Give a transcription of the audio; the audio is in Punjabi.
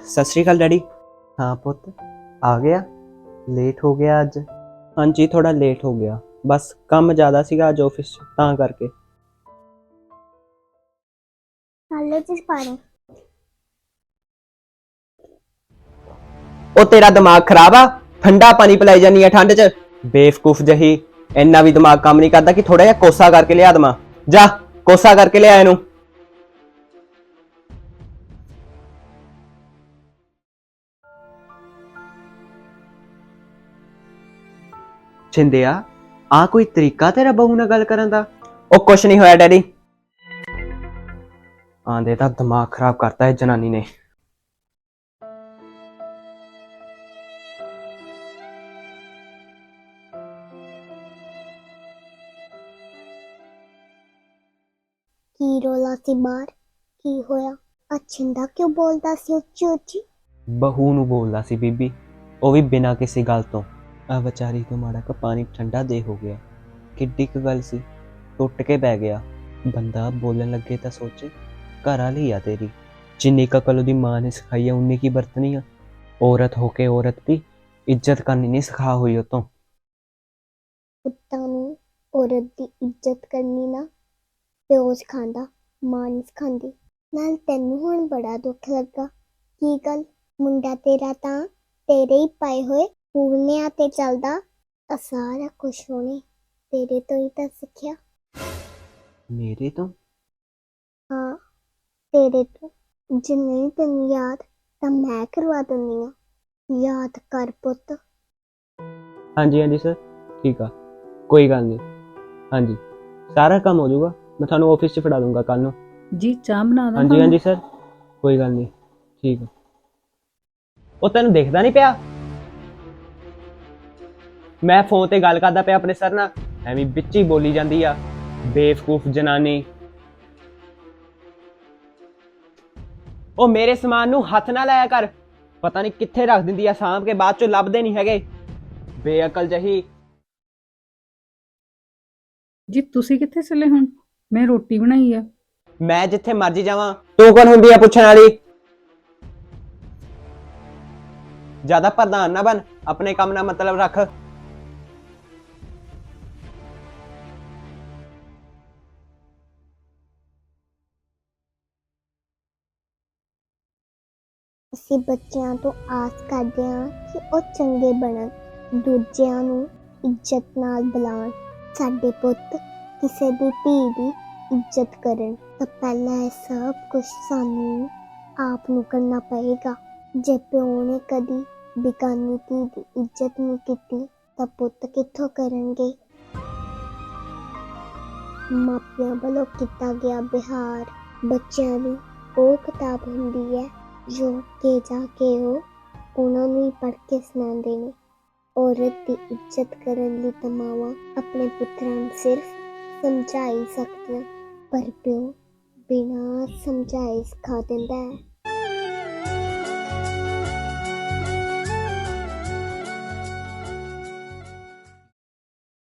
ਸਤਿ ਸ਼੍ਰੀ ਅਕਾਲ ਡੈਡੀ। ਹਾਂ ਪੁੱਤ ਆ ਗਿਆ? ਲੇਟ ਹੋ ਗਿਆ ਅੱਜ? ਹਾਂਜੀ ਥੋੜਾ ਲੇਟ ਹੋ ਗਿਆ। ਬਸ ਕੰਮ ਜ਼ਿਆਦਾ ਸੀਗਾ ਅੱਜ ਆਫਿਸ 'ਚ ਤਾਂ ਕਰਕੇ। ਹਾਲੇ ਜਿਸ ਪਾਣੀ ਉਹ ਤੇਰਾ ਦਿਮਾਗ ਖਰਾਬ ਆ? ਠੰਡਾ ਪਾਣੀ ਪਿਲਾਈ ਜਾਨੀ ਆ ਠੰਡ 'ਚ? ਬੇਵਕੂਫ ਜਹੀ। ਇੰਨਾ ਵੀ ਦਿਮਾਗ ਕੰਮ ਨਹੀਂ ਕਰਦਾ ਕਿ ਥੋੜਾ ਜਿਹਾ ਕੋਸਾ ਕਰਕੇ ਲਿਆ ਦਮਾ ਜਾ ਕੋਸਾ ਕਰਕੇ ਲਿਆ ਇਹਨੂੰ। ਛਿੰਦਿਆ ਆ ਕੋਈ ਤਰੀਕਾ ਤੇਰਾ ਬਹੂ ਨਾਲ ਗੱਲ ਕਰਨ ਦਾ? ਉਹ ਕੁਛ ਨਹੀਂ ਹੋਇਆ ਡੈਡੀ। ਆਂਦੇ ਤਾਂ ਦਿਮਾਗ ਖਰਾਬ ਕਰਤਾ ਹੈ ਜਨਾਨੀ ਨੇ। ਕੀ ਰੋਲਾ ਸੀ ਬਾਹਰ ਕੀ ਹੋਇਆ? ਅਛਿੰਦਾ ਕਿਉਂ ਬੋਲਦਾ ਸੀ ਉੱਚੀ ਉੱਚੀ ਬਹੂ ਨੂੰ ਬੋਲਦਾ ਸੀ ਬੀਬੀ ਉਹ ਵੀ ਬਿਨਾਂ ਕਿਸੇ ਗੱਲ ਤੋਂ। ਆ ਵਿਚਾਰੀ ਤੋਂ ਮਾੜਾ ਕ ਪਾਣੀ ਠੰਡਾ ਦੇ ਹੋ ਗਿਆ। ਕਿੱਡੀ ਕੁ ਗੱਲ ਸੀ। ਟੁੱਟ ਕੇ ਬਹਿ ਗਿਆ। ਬੰਦਾ ਬੋਲਣ ਲੱਗੇ ਤਾਂ ਸੋਚੇ, ਘਰ ਵਾਲੀ ਆ ਤੇਰੀ। ਜਿੰਨੀ ਕੁ ਉਹਦੀ ਮਾਂ ਨੇ ਸਿਖਾਈ ਆ, ਉਨੀ ਕੀ ਵਰਤਣੀ ਆ। ਔਰਤ ਹੋ ਕੇ ਔਰਤ ਦੀ ਇੱਜ਼ਤ ਕਰਨੀ ਨਹੀਂ ਸਿਖਾ ਹੋਈ ਉਹ ਤੋਂ ਪੁੱਤਾਂ ਨੂੰ ਔਰਤ ਦੀ ਇੱਜ਼ਤ ਕਰਨੀ ਨਾ, ਪਿਓ ਸਿਖਾਉਂਦਾ, ਮਾਂ ਨਹੀਂ ਸਿਖਾਉਂਦੀ। ਨਾਲ ਤੈਨੂੰ ਹੁਣ ਬੜਾ ਦੁੱਖ ਲੱਗਾ। ਕੀ ਗੱਲ? ਮੁੰਡਾ ਤੇਰਾ ਤਾਂ ਤੇਰੇ ਹੀ ਪਾਏ ਹੋਏ ਪੂਰਨਿਆਂ ਤੇ ਚੱਲਦਾ ਆ ਸਾਰਾ ਕੁਝ ਤੇਰੇ ਤੋਂ ਹੀ ਤਾਂ ਸਿੱਖਿਆ। ਮੇਰੇ ਤੋਂ? ਹਾਂ ਤੇਰੇ ਤੋਂ। ਜੇ ਨਹੀਂ ਤੈਨੂੰ ਯਾਦ ਤਾਂ ਮੈਂ ਕਰਵਾ ਦਿੰਦੀ ਹਾਂ। ਯਾਦ ਕਰ ਪੁੱਤ। ਹਾਂਜੀ ਹਾਂਜੀ ਸਰ ਠੀਕ ਆ। ਕੋਈ ਗੱਲ ਨਹੀਂ। ਹਾਂਜੀ ਸਾਰਾ ਕੰਮ ਹੋ ਜਾਊਗਾ। ਮੈਂ ਤੁਹਾਨੂੰ ਆਫਿਸ 'ਚ ਫੜਾ ਦੂੰਗਾ ਕੱਲ ਨੂੰ। ਜੀ ਚਾਹ ਬਣਾ ਦਾਂ ਹਾਂਜੀ? ਹਾਂਜੀ ਸਰ ਕੋਈ ਗੱਲ ਨਹੀਂ। ਠੀਕ ਆ। ਉਹ ਤੈਨੂੰ ਦੇਖਦਾ ਨਹੀਂ ਪਿਆ? ਮੈਂ ਫੋਨ ਤੇ ਗੱਲ ਕਰਦਾ ਪਿਆ ਆਪਣੇ ਸਰ ਨਾਲ। ਐਵੇਂ ਵਿੱਚ ਹੀ ਬੋਲੀ ਜਾਂਦੀ ਆ। ਬੇਵਕੂਫ ਜਨਾਨੀ। ਉਹ ਮੇਰੇ ਸਮਾਨ ਨੂੰ ਹੱਥ ਨਾ ਲਾਇਆ ਕਰ। ਪਤਾ ਨਹੀਂ ਕਿੱਥੇ ਰੱਖ ਦਿੰਦੀ ਆ ਸਾਂਭ ਕੇ ਬਾਅਦ ਚੋਂ ਲੱਭਦੇ ਨਹੀਂ ਹੈਗੇ। ਬੇਅਕਲ ਜਹੀ। ਜੀ ਤੁਸੀਂ ਕਿੱਥੇ ਚੱਲੇ ਹੁਣ? ਮੈਂ ਰੋਟੀ ਬਣਾਈ ਆ। ਮੈਂ ਜਿੱਥੇ ਮਰਜ਼ੀ ਜਾਵਾਂ। ਤੂੰ ਕੌਣ ਹੁੰਦੀ ਆ ਪੁੱਛਣ ਵਾਲੀ? ਜ਼ਿਆਦਾ ਪ੍ਰਧਾਨ ਨਾ ਬਣ। ਆਪਣੇ ਕੰਮ ਨਾਲ ਮਤਲਬ ਰੱਖ। ਅਸੀਂ ਬੱਚਿਆਂ ਤੋਂ ਆਸ ਕਰਦੇ ਹਾਂ ਕਿ ਉਹ ਚੰਗੇ ਬਣਨ, ਦੂਜਿਆਂ ਨੂੰ ਇੱਜ਼ਤ ਨਾਲ ਬੁਲਾਉਣ, ਸਾਡੇ ਪੁੱਤ ਕਿਸੇ ਦੀ ਧੀ ਦੀ ਇੱਜ਼ਤ ਕਰਨ। ਤਾਂ ਪਹਿਲਾਂ ਇਹ ਸਭ ਕੁਝ ਸਾਨੂੰ ਆਪ ਨੂੰ ਕਰਨਾ ਪਏਗਾ। ਜੇ ਪਿਓ ਨੇ ਕਦੀ ਬਿਗਾਨੀ ਧੀ ਦੀ ਇੱਜ਼ਤ ਨਹੀਂ ਕੀਤੀ, ਤਾਂ ਪੁੱਤ ਕਿੱਥੋਂ ਕਰਨਗੇ? ਮਾਪਿਆਂ ਵੱਲੋਂ ਕੀਤਾ ਗਿਆ ਬਿਹਾਰ। ਬੱਚਿਆਂ ਦੀ ਉਹ ਕਿਤਾਬ ਹੁੰਦੀ ਹੈ ਜੋ ਕਿ ਜਾ ਕੇ ਉਹ ਉਹਨਾਂ ਨੂੰ ਹੀ ਪੜ੍ਹ ਕੇ ਸੁਣਾਉਂਦੇ ਨੇ। ਔਰਤ ਦੀ ਇੱਜ਼ਤ ਕਰਨ ਲਈ ਤਾਂ ਮਾਵਾਂ ਆਪਣੇ ਪੁੱਤਰਾਂ ਨੂੰ ਸਿਰਫ ਸਮਝਾਈ ਸਕਦੀਆਂ, ਪਰ ਪਿਓ ਬਿਨਾਂ ਸਮਝਾਏ ਸਿਖਾ ਦਿੰਦਾ ਹੈ।